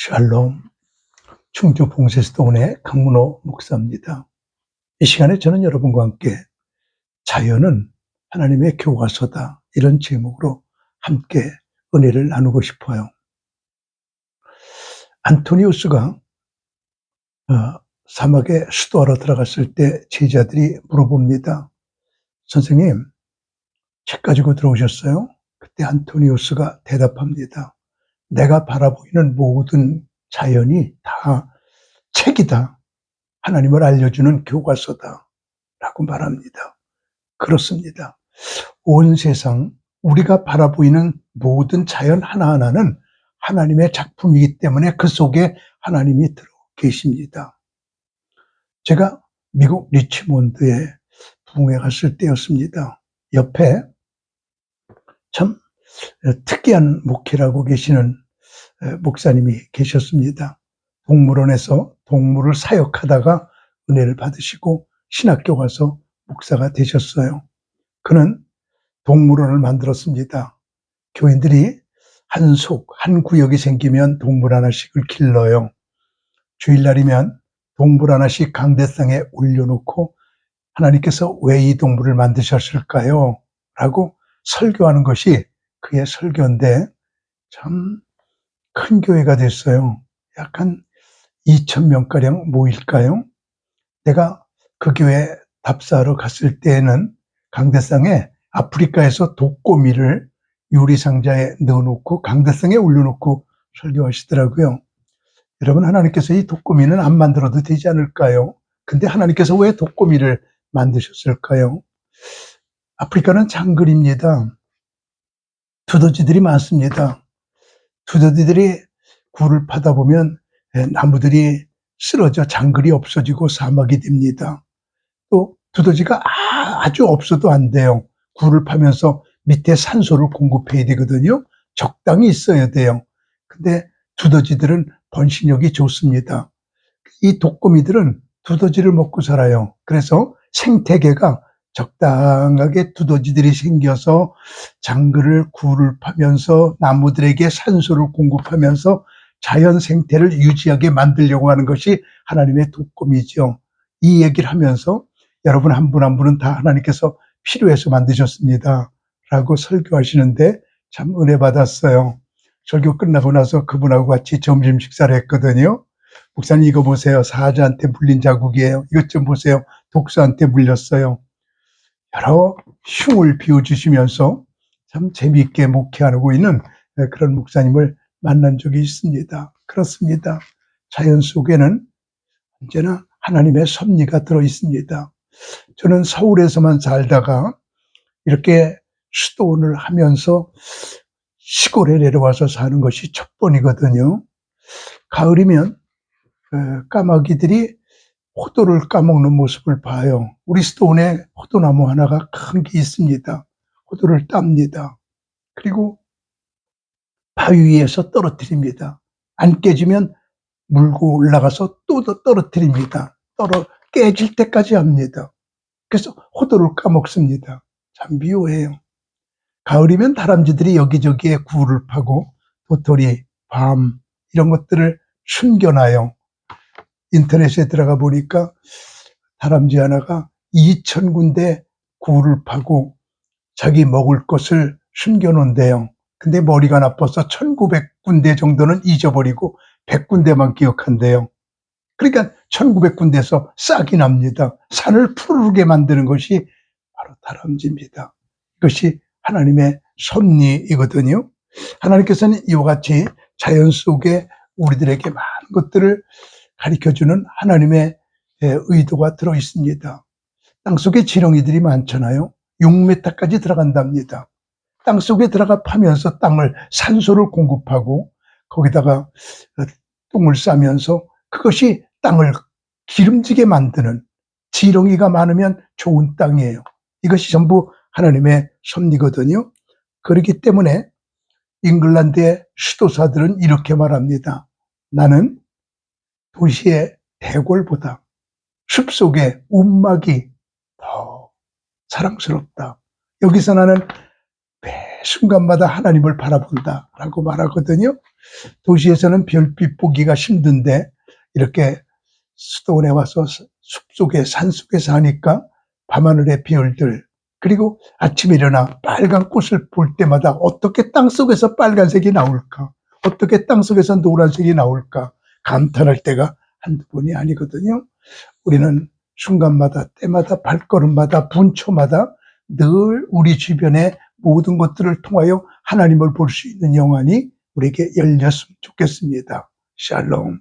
샬롬 충주 봉쇄스톤의 강문호 목사입니다. 이 시간에 저는 여러분과 함께 자연은 하나님의 교과서다 이런 제목으로 함께 은혜를 나누고 싶어요. 안토니우스가 어, 사막에 수도하러 들어갔을 때 제자들이 물어봅니다. 선생님, 책 가지고 들어오셨어요? 그때 안토니우스가 대답합니다. 내가 바라보이는 모든 자연이 다 책이다. 하나님을 알려주는 교과서다. 라고 말합니다. 그렇습니다. 온 세상, 우리가 바라보이는 모든 자연 하나하나는 하나님의 작품이기 때문에 그 속에 하나님이 들어 계십니다. 제가 미국 리치몬드에 부흥회 갔을 때였습니다. 옆에 참 특이한 목회라고 계시는 목사님이 계셨습니다. 동물원에서 동물을 사역하다가 은혜를 받으시고 신학교 가서 목사가 되셨어요. 그는 동물원을 만들었습니다. 교인들이 한 속, 한 구역이 생기면 동물 하나씩을 길러요. 주일날이면 동물 하나씩 강대상에 올려놓고 하나님께서 왜 이 동물을 만드셨을까요? 라고 설교하는 것이 그의 설교인데 참 큰 교회가 됐어요. 약간 2천 명가량 모일까요? 내가 그 교회 답사하러 갔을 때에는 강대상에 아프리카에서 독고미를 유리상자에 넣어놓고 강대상에 올려놓고 설교하시더라고요. 여러분 하나님께서 이 독고미는 안 만들어도 되지 않을까요? 근데 하나님께서 왜 독고미를 만드셨을까요? 아프리카는 장글입니다. 두더지들이 많습니다. 두더지들이 굴을 파다 보면 예, 나무들이 쓰러져 장글이 없어지고 사막이 됩니다. 또 두더지가 아주 없어도 안 돼요. 굴을 파면서 밑에 산소를 공급해야 되거든요. 적당히 있어야 돼요. 근데 두더지들은 번식력이 좋습니다. 이 독거미들은 두더지를 먹고 살아요. 그래서 생태계가 적당하게 두더지들이 생겨서 장글을 굴을 파면서 나무들에게 산소를 공급하면서 자연 생태를 유지하게 만들려고 하는 것이 하나님의 독금이죠. 이 얘기를 하면서 여러분 한분한 분은 다 하나님께서 필요해서 만드셨습니다. 라고 설교하시는데 참 은혜 받았어요. 설교 끝나고 나서 그분하고 같이 점심 식사를 했거든요. 목사님 이거 보세요. 사자한테 물린 자국이에요. 이것 좀 보세요. 독수한테 물렸어요. 여러 흉을 비워주시면서 참 재미있게 목회하고 있는 그런 목사님을 만난 적이 있습니다. 그렇습니다. 자연 속에는 언제나 하나님의 섭리가 들어 있습니다. 저는 서울에서만 살다가 이렇게 수도원을 하면서 시골에 내려와서 사는 것이 첫 번이거든요. 가을이면 어, 까마귀들이 호도를 까먹는 모습을 봐요. 우리 수도원에 호도나무 하나가 큰 게 있습니다. 호도를 땁니다. 그리고 바위 위에서 떨어뜨립니다. 안 깨지면 물고 올라가서 또 떨어뜨립니다. 떨어 깨질 때까지 합니다. 그래서 호도를 까먹습니다. 참 미워해요. 가을이면 다람쥐들이 여기저기에 굴을 파고 도토리, 밤 이런 것들을 숨겨놔요. 인터넷에 들어가 보니까 다람쥐 하나가 2천 군데 굴을 파고 자기 먹을 것을 숨겨놓은대요. 근데 머리가 나빠서 1900군데 정도는 잊어버리고 100군데만 기억한대요. 그러니까 1900군데에서 싹이 납니다. 산을 푸르게 만드는 것이 바로 다람쥐입니다. 이것이 하나님의 섭리이거든요. 하나님께서는 이와 같이 자연 속에 우리들에게 많은 것들을 가르쳐주는 하나님의 의도가 들어 있습니다. 땅 속에 지렁이들이 많잖아요. 6m까지 들어간답니다. 땅 속에 들어가 파면서 땅을 산소를 공급하고 거기다가 똥을 싸면서 그것이 땅을 기름지게 만드는 지렁이가 많으면 좋은 땅이에요. 이것이 전부 하나님의 섭리거든요. 그렇기 때문에 잉글랜드의 수도사들은 이렇게 말합니다. 나는 도시의 대골보다 숲속의 움막이 더 사랑스럽다. 여기서 나는 매 순간마다 하나님을 바라본다. 라고 말하거든요. 도시에서는 별빛 보기가 힘든데 이렇게 수도원에 와서 숲속에 산속에 사니까 밤하늘의 별들 그리고 아침에 일어나 빨간 꽃을 볼 때마다 어떻게 땅속에서 빨간색이 나올까 어떻게 땅속에서 노란색이 나올까 감탄할 때가 한두 번이 아니거든요. 우리는 순간마다 때마다 발걸음마다 분초마다 늘 우리 주변의 모든 것들을 통하여 하나님을 볼 수 있는 영안이 우리에게 열렸으면 좋겠습니다. 샬롬.